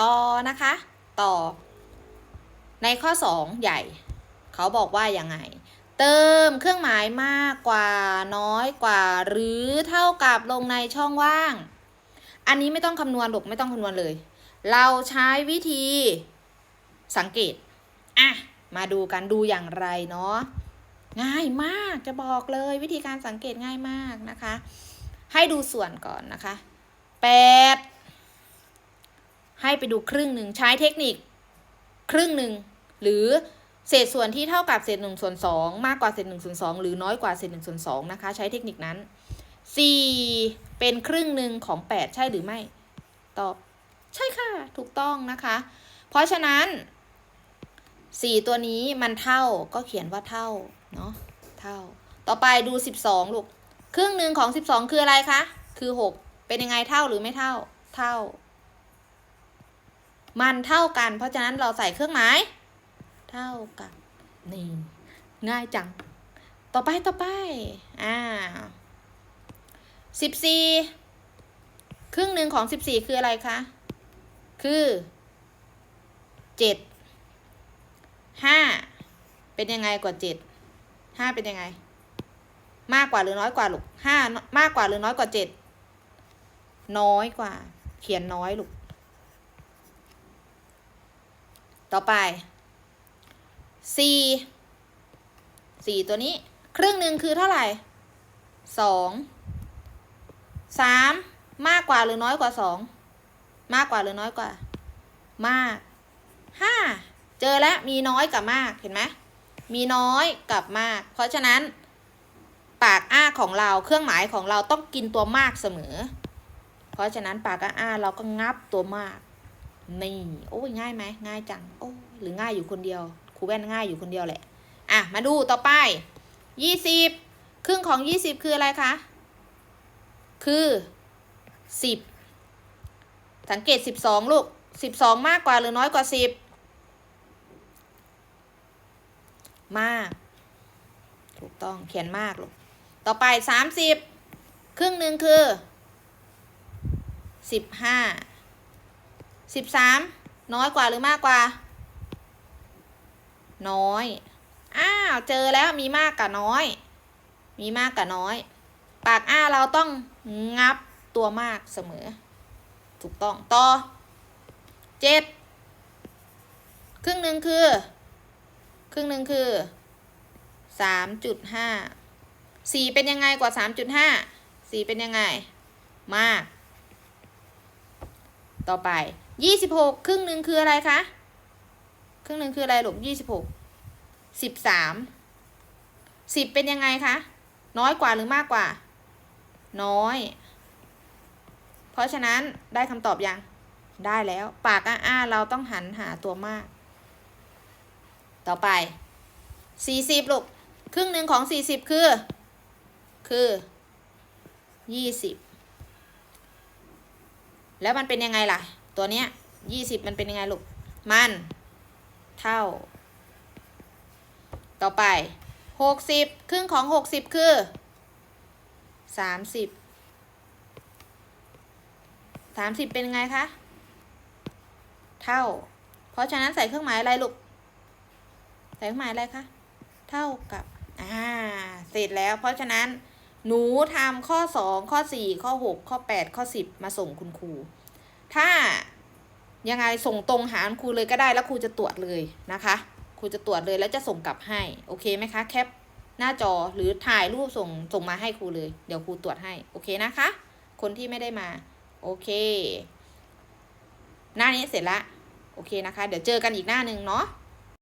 ต่อนะคะ ต่อ ในข้อ 2 ใหญ่ เขาบอกว่ายังไง เติมเครื่องหมายมากกว่าน้อยกว่า หรือเท่ากับลงในช่องว่าง อันนี้ไม่ต้องคำนวณหรอกไม่ต้องคำนวณเลย เราใช้วิธีสังเกต อะ มาดูกันดูอย่างไรเนาะง่ายมากจะบอกเลยวิธีการสังเกตง่ายมากนะคะ ให้ดูส่วนก่อนนะคะแปด ให้ไปดูครึ่งหนึ่งใช้เทคนิคครึ่งหนึ่งหรือเศษส่วนที่เท่ากับเศษหนึ่งส่วนสองมากกว่าเศษหนึ่งส่วนสองหรือน้อยกว่าเศษหนึ่งส่วนสองนะคะ ใช้เทคนิคนั้นสี่เป็นครึ่งหนึ่งของแปดใช่หรือไม่ ตอบ ใช่ค่ะ ถูกต้องนะคะ เพราะฉะนั้นสี่ตัวนี้มันเท่าก็เขียนว่าเท่า เนาะเท่า ต่อไปดูสิบสองลูก ครึ่งหนึ่งของสิบสองคืออะไรคะ คือหกเป็นยังไงเท่าหรือไม่เท่า เท่า มันเท่ากัน เพราะฉะนั้นเราใส่เครื่องหมาย เท่ากับนี่ง่ายจัง ต่อไปต่อไปอ่าสิบสี่ครึ่งหนึ่งของสิบสี่คืออะไรคะ คือเจ็ดห้าเป็นยังไงกว่าเจ็ดห้าเป็นยังไง มากกว่าหรือน้อยกว่าลูกห้ามากกว่าหรือน้อยกว่าเจ็ดน้อยกว่า เขียนน้อยลูก ต่อไปสี่สี่ตัวนี้ ครึ่งหนึ่งคือเท่าไหร่สองสามมากกว่าหรือน้อยกว่าสองมากกว่าหรือน้อยกว่า มากห้าเจอแล้วมีน้อยกับมากเห็นไหมมีน้อยกับมาก เพราะฉะนั้น ปากอ้าของเราเครื่องหมายของเราต้องกินตัวมากเสมอ เพราะฉะนั้นปากอ้าเราก็งับตัวมาก นี่โอ้ยง่ายไหมง่ายจังโอ้หรือง่ายอยู่คนเดียวครูแว่นง่ายอยู่คนเดียวแหละอะมาดูต่อไปยี่สิบครึ่งของยี่สิบคืออะไรคะคือสิบสังเกตสิบสองลูกสิบสองมากกว่าหรือน้อยกว่าสิบมาก ถูกต้องเขียนมากลูกต่อไปสามสิบครึ่งหนึ่งคือสิบห้า สิบสามน้อยกว่าหรือมากกว่า น้อย อ้าวเจอแล้วมีมากกับน้อย มีมากกับน้อย ปากอ้าเราต้องงับตัวมากเสมอ ถูกต้องต่อเจ็ดครึ่งหนึ่งคือ ครึ่งหนึ่งคือสามจุดห้าสี่เป็นยังไงกว่าสามจุดห้าสี่เป็นยังไง มาก ต่อไป ยี่สิบหกครึ่งหนึ่งคืออะไรคะ ครึ่งหนึ่งคืออะไรลูกยี่สิบหกสิบสามสิบเป็นยังไงคะ น้อยกว่าหรือมากกว่า น้อย เพราะฉะนั้นได้คำตอบยัง ได้แล้ว ปากอ้าเราต้องหันหาตัวมาก ต่อไปสี่สิบลูก ครึ่งหนึ่งของสี่สิบคือ คือยี่สิบแล้วมันเป็นยังไงล่ะ ตัวเนี้ยยี่สิบมันเป็นยังไงลูก มัน เท่า ต่อไปหกสิบครึ่งของหกสิบคือสามสิบสามสิบเป็นยังไงคะ เท่า เพราะฉะนั้นใส่เครื่องหมายอะไรลูก ใส่เครื่องหมายอะไรคะ เท่ากับ อ่า เสร็จแล้ว เพราะฉะนั้นหนูทำข้อสองข้อสี่ข้อหกข้อแปดข้อสิบมาส่งคุณครู ถ้ายังไงส่งตรงหาคุณครูเลยก็ได้แล้วครูจะตรวจเลยนะคะครูจะตรวจเลยแล้วจะส่งกลับให้โอเคไหมคะแคปหน้าจอหรือถ่ายรูปส่งส่งมาให้ครูเลย เดี๋ยวครูตรวจให้โอเคนะคะ คนที่ไม่ได้มาโอเค หน้านี้เสร็จละโอเคนะคะ เดี๋ยวเจอกันอีกหน้าหนึ่งเนาะ